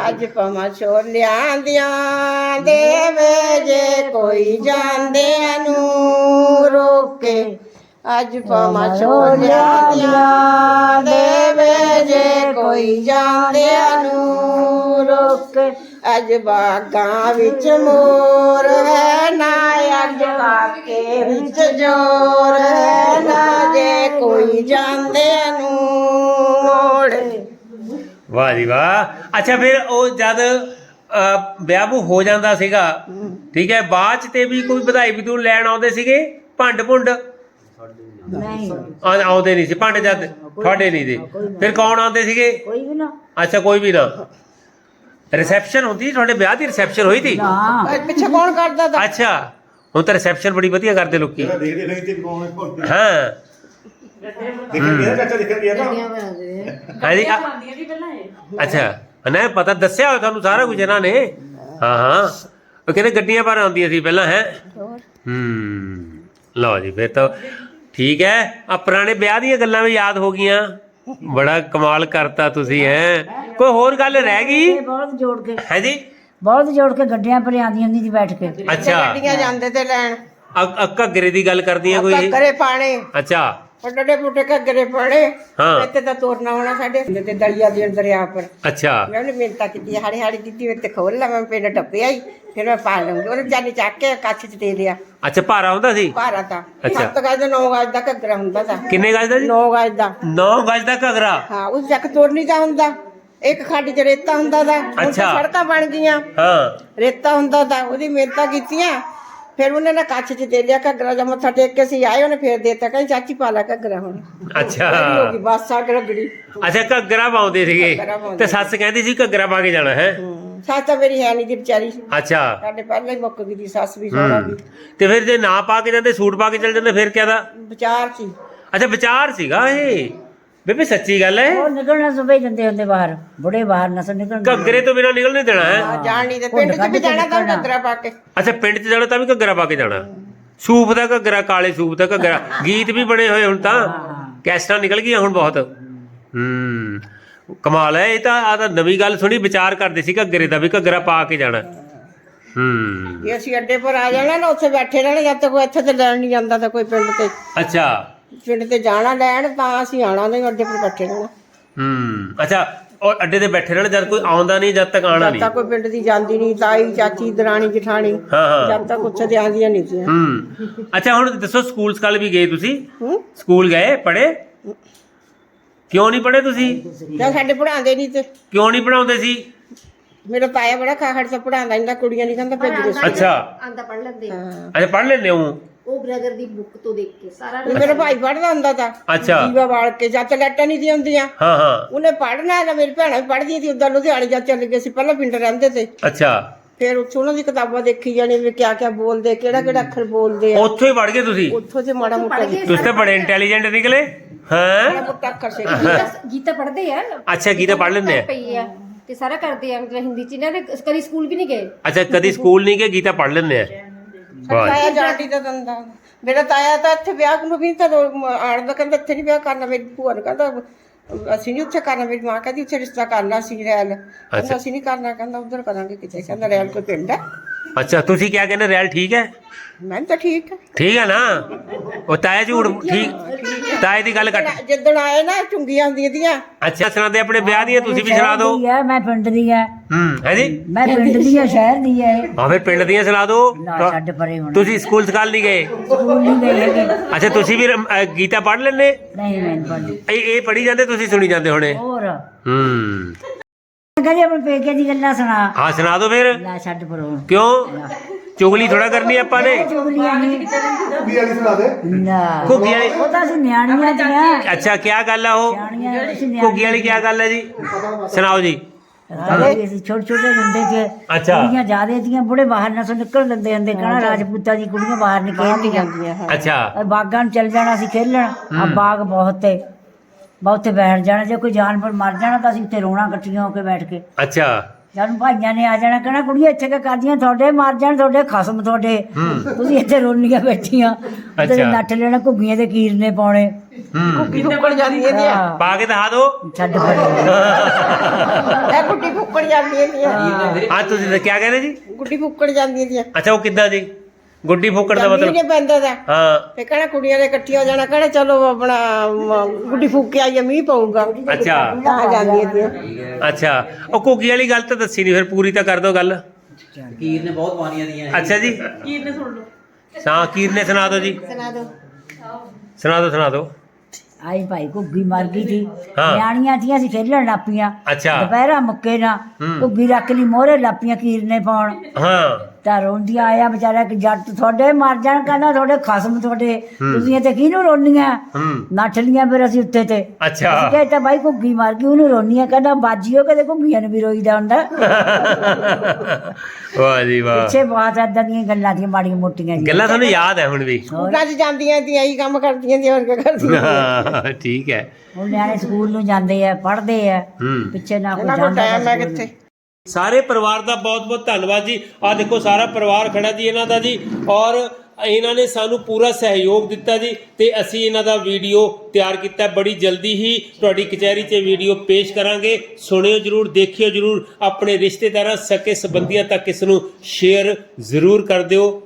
ਅੱਜ ਪਮਾ ਛੋਲਿਆਂ ਦੀਆਂ ਦੇਵੇ ਜੇ ਕੋਈ ਜਾਂਦਿਆਂ ਨੂੰ ਰੋਕੇ ਅੱਜ ਪਮਾ ਛੋਲਿਆਂ ਦੀਆਂ ਦੇਵੇ ਜੇ ਕੋਈ ਜਾਂਦਿਆਂ ਨੂੰ ਰੋਕੇ। ਅੱਜ ਬਾਗਾਂ ਵਿੱਚ ਮੋਰ ਹੈ ਨਾ ਅੱਜ ਕਾਕੇ ਵਿੱਚ ਜੋਰ ਹੈ ਨਾ ਜੇ ਕੋਈ ਜਾਂਦਿਆਂ ਨੂੰ ਮੋੜੇ। ਵਾਹ ਜੀ ਵਾਹ। ਅੱਛਾ ਫਿਰ ਉਹ ਜਦ ਵਿਆਹ ਵੂ ਹੋ ਜਾਂਦਾ ਸੀਗਾ ਠੀਕ ਹੈ ਬਾਅਦ ਚ ਤੇ ਵੀ ਕੋਈ ਵਧਾਈ ਵਿਦੂ ਲੈਣ ਆਉਂਦੇ ਸੀਗੇ? ਭੰਡ ਭੁੰਡ? ਨਹੀਂ। ਆ- ਆਉਂਦੇ ਨਹੀਂ ਸੀ ਭੰਡ ਜਦ ਤੁਹਾਡੇ ਨਹੀਂ ਦੇ ਫਿਰ ਕੌਣ ਆਉਂਦੇ ਸੀਗੇ? ਕੋਈ ਵੀ ਨਾ। ਅੱਛਾ ਕੋਈ ਵੀ ਨਾ। ਰਿਸੈਪਸ਼ਨ ਹੁੰਦੀ ਸੀ, ਤੁਹਾਡੇ ਵਿਆਹ ਦੀ ਰਿਸੈਪਸ਼ਨ ਹੋਈ ਸੀ? ਨਾ। ਪਿੱਛੇ ਕੌਣ ਕਰਦਾ ਤਾ? ਅੱਛਾ ਹੁਣ ਤਾਂ ਰਿਸੈਪਸ਼ਨ ਬੜੀ ਵਧੀਆ ਕਰਦੇ ਲੋਕੀ। ਦੇਖਦੇ ਨਹੀਂ ਤੇ ਕੌਣ ਕੌਣ ਹਾਂ। ਦੇਖਣ ਗਿਆ ਚਾਚਾ ਦੇਖਣ ਗਿਆ ਤਾਂ? ਹਾਂਜੀ ਆ- ਅੱਛਾ ਨਾ ਪਤਾ ਦੱਸਿਆ ਹੋਇਆ ਤੁਹਾਨੂੰ ਸਾਰਾ ਕੁਝ ਇਹਨਾਂ ਨੇ? ਹਾਂ ਹਾਂ। ਉਹ ਕਹਿੰਦੇ ਗੱਡੀਆਂ ਪਰ ਆਉਂਦੀਆਂ ਸੀ ਪਹਿਲਾਂ ਹੈ? ਹੂੰ। ਲਓ ਜੀ ਫਿਰ ਤਾਂ ਠੀਕ ਹੈ। ਆ ਪੁਰਾਣੇ ਵਿਆਹ ਦੀਆਂ ਗੱਲਾਂ ਵੀ ਯਾਦ ਹੋ ਗਈਆਂ। ਬੜਾ ਕਮਾਲ ਕਰਤਾ ਤੁਸੀਂ ਹੈ। ਕੋਈ ਹੋਰ ਗੱਲ ਰਹਿ ਗਈ? ਬਹੁਤ ਜੋੜ ਕੇ ਹੈ ਜੀ? ਬਹੁਤ ਜੋੜ ਕੇ ਗੱਡੀਆਂ ਪਰ ਆਉਂਦੀ ਹੁੰਦੀ ਸੀ ਬੈਠ ਕੇ। ਅੱਛਾ। ਗੱਡੀਆਂ ਜਾਂਦੇ ਤੇ ਲੈਣ। ਅ- ਅ- ਘੱਗਰੇ ਦੀ ਗੱਲ ਕਰਦੀ ਆ ਕੋਈ? ਘੱਗਰੇ ਪਾਣੇ ਅੱਛਾ। ਵੱਡੇ ਬੁੱਟੇ ਘੱਗਰੇ ਪਾਣੇ ਹਾਂ। ਇੱਥੇ ਤਾਂ ਤੋਰਨਾ ਹੋਣਾ ਸਾਡੇ ਤੇ ਦਰਿਆ ਦੇ ਦਰਿਆ ਪਰ। ਅੱਛਾ। ਮੈਂ ਉਹਨੇ ਮਿੰਤਾ ਕੀਤੀ ਹਾੜੀ ਹਾੜੀ ਦਿੱਤੀ ਤੇ ਖੋਲ ਲਾ ਮੈਂ ਪਿੰਡ ਟੱਪੇ ਆਈ ਫਿਰ ਮੈਂ ਪਾ ਲਵਾਂਗੀ। ਉਹਨੇ ਜਾਨੀ ਚੱਕ ਕੇ ਕੱਛ ਚ ਦੇ ਦਿਆ ਅੱਛਾ ਭਾਰਾ ਹੁੰਦਾ ਸੀ? ਭਾਰਾ ਤਾਂ। ਅੱਛਾ। ਸੱਤ ਗਜ ਦਾ 9 ਗਜ ਦਾ ਘੱਗਰਾ ਹੁੰਦਾ ਤਾਂ। ਕਿੰਨੇ ਗਜ ਦਾ ਜੀ? 9 ਗਜ ਦਾ। 9 ਗਜ ਦਾ ਘੱਗਰਾ? ਹਾਂ ਉਸ ਚੱਕ ਤੋਰਨੀ ਦਾ ਹੁੰਦਾ। ਇੱਕ ਖੱਡ ਚ ਰੇਤਾ ਹੁੰਦਾ ਦਾ। ਹੁਣ ਤਾਂ ਅੱਛਾ। ਸੜਕਾਂ ਬਣ ਗਈਆਂ। ਹਾਂ। ਰੇਤਾ ਹੁੰਦਾ ਤਾਂ ਉਹਦੀ ਮਿਹਨਤਾਂ ਕੀਤੀਆਂ। ਫਿਰ ਉਹਨੇ ਨਾ ਕੱਛ ਚ ਦੇ ਲਿਆ ਘੱਗਰਾ ਜਾਂ ਮੱਥਾ ਟੇਕ ਕੇ ਸੀ ਆਏ ਉਹਨੇ ਫੇਰ ਦੇਤਾ ਕਹਿੰਦੀ ਚਾਚੀ ਪਾ ਲੈ ਘੱਗਰਾ ਹੁਣ। ਅੱਛਾ। ਗਈ ਬਸ ਆ ਅੱਛਾ ਘੱਗਰਾ ਪਾਉਂਦੇ ਸੀਗੇ। ਘੱਗਰਾ ਪਾਉਂਦੇ। ਤੇ ਸੱਸ ਕਹਿੰਦੀ ਸੀ ਘੱਗਰਾ ਪਾ ਕੇ ਜਾਣਾ ਹੈ? ਸੱਸ ਤਾਂ ਮੇਰੀ ਹੈ ਨਹੀਂ ਦੀ ਵਿਚਾਰੀ। ਅੱਛਾ। ਸਾਡੇ ਪਹਿਲਾਂ ਹੀ ਮੁੱਕ ਗਈ ਦੀ ਸੱਸ ਵੀ ਸੋਹਰਾ ਵੀ। ਤੇ ਫਿਰ ਜੇ ਨਾ ਪਾ ਕੇ ਜਾਂਦੇ ਸੂਟ ਪਾ ਕੇ ਚੱਲ ਜਾਂਦੇ ਫਿਰ ਕਿਆ ਦਾ? ਵਿਚਾਰ ਸੀ। ਅੱਛਾ ਵਿਚਾਰ ਸੀਗਾ ਇਹ? ਬੇਬੇ ਸੱਚੀ ਗੱਲ ਹੈ? ਉਹ ਨਿਕਲਣਾ ਸੁਬੇ ਜਾਂਦੇ ਹੁੰਦੇ ਬਾਹਰ। ਬੁੜੇ ਬਾਹਰ ਨਾ ਨਿਕਲਣ ਘੱਗਰੇ ਤੋਂ ਬਿਨਾਂ ਨਿਕਲ ਨਹੀਂ ਦੇਣਾ ਹੈ? ਜਾਣ ਨਹੀਂ ਤੇ ਪਿੰਡ ਚ ਵੀ ਜਾਣਾ ਤਾਂ ਘੱਗਰਾ ਪਾ ਕੇ। ਅੱਛਾ ਪਿੰਡ 'ਚ ਜਾਣਾ ਤਾਂ ਵੀ ਘੱਗਰਾ ਪਾ ਕੇ ਜਾਣਾ? ਸੂਪ ਦਾ ਘੱਗਰਾ ਕਾਲੇ ਸੂਪ ਦਾ ਘੱਗਰਾ। ਗੀਤ ਵੀ ਬਣੇ ਹੋਏ ਹੁਣ ਤਾਂ। ਕੈਸਟਾਂ ਨਿਕਲ ਗਈਆਂ ਹੁਣ ਬਹੁਤ। ਹੂੰ। ਕਮਾਲ ਹੈ ਇਹ ਤਾਂ ਆ ਤਾਂ ਨਵੀਂ ਗੱਲ ਸੁਣੀ ਵਿਚਾਰ ਕਰਦੇ ਸੀ ਘੱਗਰੇ ਦਾ ਵੀ ਘੱਗਰਾ ਪਾ ਕੇ ਜਾਣਾ। ਹੂੰ। ਜੇ ਅਸੀਂ ਅੱਡੇ ਪਰ ਆ ਜਾਣਾ ਨਾ ਉੱਥੇ ਬੈਠੇ ਰਹਿਣਾ ਜਦ ਤੱਕ ਕੋਈ ਇੱਥੇ ਤੇ ਲੈਣ ਨਹੀਂ ਜਾਂਦਾ ਤਾਂ ਕੋਈ ਪਿੰਡ ਤੇ। ਅੱਛਾ। ਪਿੰਡ ਤੇ ਜਾਣਾ ਲੈਣ ਤਾਂ ਅਸੀਂ ਆਣਾ ਨਹੀਂ ਅੱਡੇ ਪਰ ਬੈਠੇ ਰਹਿਣਾ। ਹੂੰ ਅੱਛਾ ਔਰ ਅੱਡੇ ਤੇ ਬੈਠੇ ਰਹਿਣਾ ਜਦ ਕੋਈ ਆਉਂਦਾ ਨਹੀਂ ਜਦ ਤੱਕ ਆਣਾ ਜਦ ਨਹੀਂ? ਤੱਕ ਕੋਈ ਪਿੰਡ ਦੀ ਜਾਂਦੀ ਨਹੀਂ ਤਾਈ ਚਾਚੀ ਦਰਾਣੀ ਜਠਾਣੀ ਹਾਂ ਹਾਂ। ਜਦ ਤੱਕ ਉੱਥੇ ਤੇ ਆਂਦੀਆਂ ਨਹੀਂ ਸੀ। ਹੂੰ ਅੱਛਾ ਹੁਣ ਦੱਸੋ ਸਕੂਲ ਸਕਾਲ ਵੀ ਗਏ ਤੁਸੀਂ? ਹੂੰ। ਸਕੂਲ ਗਏ ਪੜ੍ਹੇ? ਕਿਉਂ ਨਹੀਂ ਪੜ੍ਹੇ ਤੁਸੀਂ? ਜਾਂ ਸਾਡੇ ਪੜਾਉਂਦੇ ਨਹੀਂ ਤੇ। ਕਿਉਂ ਨਹੀਂ ਪੜਾਉਂਦੇ ਸੀ? ਮੇਰਾ ਤਾਇਆ ਬੜਾ ਖਾਖੜ ਸੇ ਪੜਾਉਂਦਾ ਇੰਦਾ ਕੁੜੀਆਂ ਨਹੀਂ ਕਹਿੰਦਾ ਭੇਜ ਦੇ ਅੱਛਾ। ਆਂਦਾ ਪੜ ਲੈਂਦੇ। ਅੱਛਾ ਪੜ੍ਹ ਲੈਂਦੇ ਹੋ? ਉਹ ਬ੍ਰਦਰ ਦੀ ਬੁੱਕ ਤੋਂ ਦੇਖ ਕੇ ਸਾਰਾ ਮੇਰਾ ਭਾਈ ਪੜਦਾ ਹੁੰਦਾ ਤਾਂ। ਅੱਛਾ। ਜੀਵਾ ਵਾਲ ਕੇ ਜਦ ਤੱਕ ਲੈਟਾਂ ਨਹੀਂ ਹੁੰਦੀਆਂ। ਹਾਂ ਹਾਂ। ਉਹਨੇ ਪੜਨਾ ਨਾ ਮੇਰੀ ਭੈਣਾਂ ਵੀ ਪੜਦੀਆਂ ਸੀ ਉਦਾਂ ਲੁਧਿਆਣੇ ਜਾ ਚੱਲ ਗਏ ਸੀ ਪਹਿਲਾਂ ਪਿੰਡ ਰਹਿੰਦੇ ਤੇ। ਅੱਛਾ। ਫਿਰ ਉੱਥੋਂ ਉਹਨਾਂ ਦੀ ਕਿਤਾਬਾਂ ਦੇਖੀ ਜਾਣੀ ਵੀ ਕਿਆ ਕਿਆ ਬੋਲਦੇ ਕਿਹੜਾ ਕਿਹੜਾ ਅੱਖਰ ਬੋਲਦੇ ਆ। ਉੱਥੋਂ ਹੀ ਪੜ੍ਹ ਗਏ ਤੁਸੀਂ? ਉੱਥੋਂ ਤੇ ਮਾੜਾ ਮੋਟਾ ਤੁਸੀਂ ਤਾਂ ਬੜੇ ਇੰਟੈਲੀਜੈਂਟ ਨਿਕਲੇ। ਹਾਂ? ਮੋਟਾ ਅੱਖਰ ਸਿੱਖ ਗੀਤਾ ਪੜ੍ਹਦੇ ਆ? ਅੱਛਾ ਗੀਤਾ ਪੜ੍ਹ ਲੈਂਦੇ ਆ। ਪਈ ਆ। ਤੇ ਸਾਰਾ ਕਰਦੇ ਆ ਮਤਲਬ ਹਿੰਦੀ ਚ। ਇਹਨਾਂ ਦੇ ਕਦੀ ਸਕੂਲ ਵੀ ਨਹੀਂ ਗਏ? ਅੱਛਾ ਕਦੀ ਸਕੂਲ ਨਹੀਂ ਗਏ ਗੀਤਾ ਪੜ੍ਹ ਲੈਂਦੇ ਆ। ਤਾਇਆ ਜਾਟੀ ਦਾ ਦੰਦਾ। ਮੇਰਾ ਤਾਇਆ ਤਾਂ ਇੱਥੇ ਵਿਆਹ ਨੂੰ ਵੀ ਤਾਂ ਆਣ ਦਾ ਕਹਿੰਦਾ ਇੱਥੇ ਨਹੀਂ ਵਿਆਹ ਕਰਨਾ ਮੇਰੀ ਭੂਆ ਨੇ ਕਹਿੰਦਾ ਅਸੀਂ ਨਹੀਂ ਉੱਥੇ ਕਰਨਾ ਮੇਰੀ ਮਾਂ ਕਹਿੰਦੀ ਉੱਥੇ ਰਿਸ਼ਤਾ ਕਰਨਾ ਸੀ ਰੈਲ। ਕਹਿੰਦਾ ਅਸੀਂ ਨਹੀਂ ਕਰਨਾ ਕਹਿੰਦਾ ਉਧਰ ਕਰਾਂਗੇ ਕਿਤੇ। ਕਹਿੰਦਾ ਰੈਲ ਕੋਈ ਪਿੰਡ ਹੈ? ਅੱਛਾ ਤੁਸੀਂ ਕੀ ਕਹਿੰਦੇ ਰੈਲ ਠੀਕ ਹੈ? ਮੈਂ ਤਾਂ ਠੀਕ ਹੈ। ਠੀਕ ਹੈ ਨਾ? ਉਹ ਤਾਇਆ ਝੂਠ ਠੀਕ ਤਾਏ ਦੀ ਗੱਲ ਕੱਟ ਜਿੱਦਣ ਆਏ ਨਾ ਚੁੰਗੀਆਂ ਹੁੰਦੀਆਂ ਦੀਆਂ। ਅੱਛਾ ਸੁਣਾਦੇ ਆਪਣੇ ਵਿਆਹ ਦੀਆਂ ਤੁਸੀਂ ਵੀ ਸੁਣਾ ਦਿਓ। ਦੀ ਹੈ ਮੈਂ ਪਿੰਡ ਦੀ ਹੈ। ਹੂੰ ਹੈ ਜੀ? ਮੈਂ ਪਿੰਡ ਦੀ ਹੈ ਸ਼ਹਿਰ ਦੀ ਹੈ ਇਹ। ਆ ਫਿਰ ਪਿੰਡ ਦੀਆਂ ਸੁਣਾ ਦਿਓ। ਨਾ ਛੱਡ ਪਰੇ ਹੁਣ। ਤੁਸੀਂ ਸਕੂਲ ਸਕਾਲ ਨਹੀਂ ਗਏ? ਸਕੂਲ ਨਹੀਂ ਗਏ ਹੈਗੇ। ਅੱਛਾ ਤੁਸੀਂ ਵੀ ਰਮ- ਅ, ਗੀਤਾ ਪੜ੍ਹ ਲੈਂਦੇ? ਨਹੀਂ ਮੈਂ ਨਹੀਂ ਪੜ੍ਹਦੀ। ਇਹ ਇਹ ਪੜ੍ਹੀ ਜਾਂਦੇ ਤੁਸੀਂ ਸੁਣੀ ਜਾਂਦੇ ਹੋਣੇ? ਹੋਰ? ਹੂੰ। ਕਹਿੰਦੇ ਆਪਣੇ ਪੇਕੇ ਦੀ ਗੱਲਾਂ ਸੁਣਾ। ਹਾਂ ਸੁਣਾ ਦਿਓ ਫਿਰ। ਲੈ ਛੱਡ ਪਰੋ। ਕਿਉਂ? ਚੁਗਲੀ ਥੋੜਾ ਕਰਨੀ ਆਪਾਂ ਨੇ। ਚੁਗਲੀਆਂ ਨਹੀਂ? ਵੀ ਵਾਲੀ ਸੁਣਾ ਦੇ। ਨਾ। ਘੁੱਗੀ ਵਾਲੀ ਉਹ ਤਾਂ ਅਸੀਂ ਨਿਆਣੀਆਂ ਦੀਆਂ। ਅੱਛਾ ਕੀ ਗੱਲ ਆ ਉਹ? ਨਿਆਣੀਆਂ ਅਸੀਂ ਘੁੱਗੀ ਵਾਲੀ ਕੀ ਗੱਲ ਹੈ ਜੀ? ਸੁਣਾਓ ਜੀ। ਅਸੀਂ ਛੋਟੇ ਛੋਟੇ ਹੁੰਦੇ ਤੇ ਅੱਛਾ। ਕੁੜੀਆਂ ਜ਼ਿਆਦੇ ਦੀਆਂ ਬੁੜੇ ਬਾਹਰ ਨਾ ਸੋ ਨਿਕਲ ਦਿੰਦੇ ਹੁੰਦੇ। ਕਹਣਾ ਰਾਜਪੂਤਾਂ ਦੀ ਕੁੜੀਆਂ ਬਾਹਰ ਨਹੀਂ ਖੇਡਦੀਆਂ ਅੱਛਾ। ਬਾਗਾਂ ਨੂੰ ਚੱਲ ਜਾਣਾ ਸੀ ਖੇਲਣ। ਆ ਬਾਗ ਬਹੁਤ ਤੇ। ਬਹੁਤੇ ਬੈਠ ਜਾਣਾ ਜੇ ਕੋਈ ਜਾਨਵਰ ਮਰ ਜਾਣਾ ਤਾਂ ਅਸੀਂ ਉੱਥੇ ਰੋਣਾ ਇਕੱਠੀਆਂ ਹੋ ਕੇ ਬੈਠ ਕੇ। ਅੱਛਾ। ਜਦ ਭਾਈਆਂ ਨੇ ਆ ਜਾਣਾ ਕਹਿਣਾ ਕੁੜੀਆਂ ਇੱਥੇ ਕੀ ਕਰਦੀਆਂ? ਤੁਹਾਡੇ ਮਰ ਜਾਣ ਤੁਹਾਡੇ ਖਸਮ ਤੁਹਾਡੇ। ਤੁਸੀਂ ਇੱਥੇ ਰੋਣੀਆਂ ਬੈਠੀਆਂ। ਤੇ ਅੱਛਾ। ਨੱਠ ਲੈਣਾ ਘੁੱਗੀਆਂ ਦੇ ਕੀਰਨੇ ਪਾਉਣੇ। ਕੁੱਟੀ ਫੁੱਕੜ ਜਾਂਦੀਆਂ ਦੀਆਂ ਹਾਂ, ਪਾ ਕੇ ਦਿਖਾ ਦਿਓ। ਛੱਡ ਪਰੇ ਇਹ ਕੁੱਟੀ ਫੁੱਕੜ ਜਾਂਦੀਆਂ ਦੀਆਂ ਆ। ਤੁਸੀਂ ਤਾਂ ਕੀ ਕਹਿੰਦੇ ਜੀ? ਗੁੱਡੀ ਫੁੱਕੜ ਜਾਂਦੀਆਂ ਦੀਆਂ ਅੱਛਾ ਉਹ ਕਿੱਦਾਂ ਜੀ? ਗੁੱਡੀ ਫੋਕੜ ਦਾ ਮੀਂਹ ਮਤਲਬ ਨੇ ਪੈਂਦਾ ਦਾ ਹਾਂ। ਤੇ ਕਹਿਣਾ ਕੁੜੀਆਂ ਨੇ ਇਕੱਠੀਆਂ ਹੋ ਜਾਣਾ ਕਹਿਣਾ ਚਲੋ ਆਪਣਾ ਮ, ਗੁੱਡੀ ਫੂਕ ਕੇ ਆਈਏ ਮੀਂਹ ਪਊਗਾ। ਅੱਛਾ। ਤਾਂ ਜਾਂਦੀਆਂ ਦੀਆਂ ਅੱਛਾ। ਉਹ ਘੁੱਗੀ ਵਾਲੀ ਗੱਲ ਤਾਂ ਦੱਸੀ ਨਹੀਂ ਫਿਰ ਪੂਰੀ ਤਾਂ ਕਰ ਦਿਓ ਗੱਲ। ਕੀਰ ਨੇ ਬਹੁਤ ਬਾਣੀਆਂ ਦੀਆਂ ਅੱਛਾ ਜੀ। ਕੀਰ ਨੇ ਸੁਣ ਲਓ। ਹਾਂ ਕੀਰ ਨੇ ਸੁਣਾ ਦਿਓ ਜੀ। ਸੁਣਾ ਦੋ। ਸੁਣਾ ਦਿਓ ਸੁਣਾ ਦਿਓ ਆਈ ਭਾਈ ਘੁੱਗੀ ਮਰ ਗਈ ਸੀ ਹਾਂ। ਨਿਆਣੀਆਂ ਸੀ ਅਸੀਂ ਖੇਲਣ ਲੱਪੀਆਂ ਅੱਛਾ। ਦੁਪਹਿਰਾ ਮੁੱਕੇ ਨਾ ਹੂੰ। ਘੁੱਗੀ ਰੱਖ ਲਈ ਮੋਹਰੇ ਲੱਪੀਆਂ ਕੀਰਨੇ ਪਾਉਣ। ਹਾਂ। ਤਾਂ ਰੋਂਦੀਆਂ ਆਇਆ ਵਿਚਾਰਾ ਕਿ ਜੱਟ ਤੁਹਾਡੇ ਮਰ ਜਾਣ ਕਹਿੰਦਾ ਤੁਹਾਡੇ ਖਸਮ ਤੁਹਾਡੇ। ਤੁਸੀਂ ਇੱਥੇ ਕਿਹਨੂੰ ਰੋਣੀਆਂ ਹੂੰ। ਨੱਠ ਲੀਆਂ ਫਿਰ ਅਸੀਂ ਉੱਤੇ ਤੇ। ਅੱਛਾ। ਕਿ ਤਾਂ ਬਾਈ ਘੁੱਗੀ ਮਰ ਗਈ ਉਹਨੂੰ ਰੋਣੀਆਂ ਕਹਿੰਦਾ ਬਾਜੀਓ ਕਦੇ ਘੁੱਗੀਆਂ ਨੂੰ ਵੀ ਰੋਈਦਾ ਹੁੰਦਾ। ਵਾਹ ਜੀ ਵਾਹ। ਪਿੱਛੇ ਬਹੁਤ ਏਦਾਂ ਦੀਆਂ ਗੱਲਾਂ ਦੀਆਂ ਮਾੜੀਆਂ ਮੋਟੀਆਂ ਜੀ ਗੱਲਾਂ ਤੁਹਾਨੂੰ ਯਾਦ ਹੈ ਹੁਣ ਵੀ? ਸਕੂਲਾਂ 'ਚ ਜਾਂਦੀਆਂ ਦੀਆਂ ਇਹੀ ਕੰਮ ਕਰਦੀਆਂ ਦੀਆਂ ਹੋਰ ਕੀ ਕਰਦੀਆਂ ਹਾਂ, ਠੀਕ ਹੈ। ਹੁਣ ਨਿਆਣੇ ਸਕੂਲ ਨੂੰ ਜਾਂਦੇ ਆ ਪੜ੍ਹਦੇ ਆ। ਪਿੱਛੇ ਨਾ ਕੋਈ ਜਾਂਦਾ ਟਾਈਮ ਹੈ। ਕਿੱਥੇ? ਸਾਰੇ ਪਰਿਵਾਰ ਦਾ ਬਹੁਤ-ਬਹੁਤ ਧੰਨਵਾਦ ਜੀ। ਆ ਦੇਖੋ, ਸਾਰਾ ਪਰਿਵਾਰ ਖੜਾ ਜੀ ਇਹਨਾਂ ਦਾ ਜੀ। ਔਰ ਇਹਨਾਂ ਨੇ ਸਾਨੂੰ ਪੂਰਾ ਸਹਿਯੋਗ ਦਿੱਤਾ ਜੀ ਤੇ ਅਸੀਂ ਇਹਨਾਂ ਦਾ ਵੀਡੀਓ ਤਿਆਰ ਕੀਤਾ। ਬੜੀ ਜਲਦੀ ਹੀ ਤੁਹਾਡੀ ਕਚਹਿਰੀ 'ਚ ਵੀਡੀਓ ਪੇਸ਼ ਕਰਾਂਗੇ। ਸੁਣਿਓ ਜਰੂਰ, ਦੇਖਿਓ ਜਰੂਰ। ਆਪਣੇ ਰਿਸ਼ਤੇਦਾਰਾਂ ਸਕੇ ਸੰਬੰਧੀਆਂ ਤੱਕ ਇਸ ਨੂੰ ਸ਼ੇਅਰ ਜ਼ਰੂਰ ਕਰ ਦਿਓ।